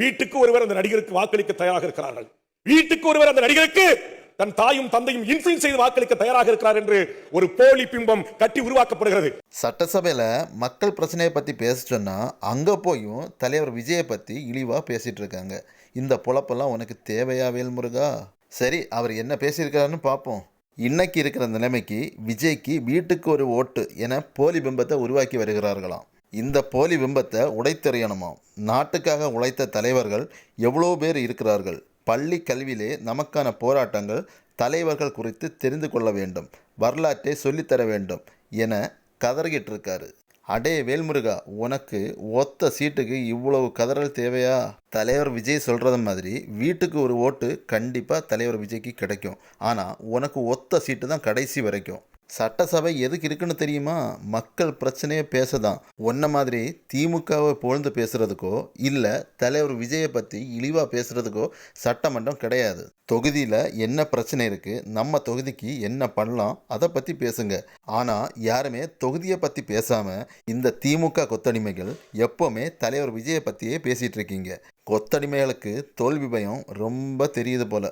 வீட்டுக்கு ஒருவர் அந்த நடிகருக்கு வாக்களிக்க தயாராக இருக்கிறார்கள். வீட்டுக்கு ஒருவர் அந்த நடிகருக்கு தன் தாயும் தந்தையும் இன்ஃபுளுன்ஸ் செய்து வாக்களிக்க தயாராக இருக்கிறார் என்று ஒரு போலி பிம்பம் கட்டி உருவாக்கப்படுகிறது. சட்டசபையில் மக்கள் பிரச்சனையை பற்றி பேச சொன்னால் அங்கே போயும் தலைவர் விஜயை பற்றி இழிவாக பேசிகிட்டு இருக்காங்க. இந்த பொழப்பெல்லாம் உனக்கு தேவையா வேல்முருகா? சரி அவர் என்ன பேசியிருக்காருன்னு பார்ப்போம் இன்னைக்கு இருக்கிற நிலைமைக்கு விஜய்க்கு வீட்டுக்கு ஒரு ஓட்டு என போலி பிம்பத்தை உருவாக்கி வருகிறார்களாம். இந்த போலி பிம்பத்தை உடைத்தெறியணுமாம் நாட்டுக்காக உழைத்த தலைவர்கள் எவ்வளோ பேர் இருக்கிறார்கள்? பள்ளி கல்வியிலே நமக்கான போராட்டங்கள் தலைவர்கள் குறித்து தெரிந்து கொள்ள வேண்டும் வரலாற்றை சொல்லித்தர வேண்டும் என கதறிக்கிட்டு இருக்காரு அடே வேல்முருகா உனக்கு ஒத்த சீட்டுக்கு இவ்வளவு கதறல் தேவையா? தலைவர் விஜய் சொல்கிறது மாதிரி வீட்டுக்கு ஒரு ஓட்டு கண்டிப்பாக தலைவர் விஜய்க்கு கிடைக்கும். ஆனால் உனக்கு ஒத்த சீட்டு தான் கடைசி வரைக்கும். சட்டசபை எதுக்கு இருக்குன்னு தெரியுமா? மக்கள் பிரச்சனையை பேசதான். ஒன்ன மாதிரி திமுகவை புகழ்ந்து பேசுறதுக்கோ இல்லை தலைவர் விஜயை பற்றி இழிவாக பேசுறதுக்கோ சட்டமன்றம் கிடையாது. தொகுதியில் என்ன பிரச்சனை இருக்குது நம்ம தொகுதிக்கு என்ன பண்ணலாம்? அதை பற்றி பேசுங்க. ஆனால் யாருமே தொகுதியை பற்றி பேசாமல் இந்த திமுக கொத்தடிமைகள் எப்போவுமே தலைவர் விஜயை பற்றியே பேசிகிட்டு இருக்கீங்க. கொத்தடிமைகளுக்கு தோல்வி பயம் ரொம்ப தெரியுது போல.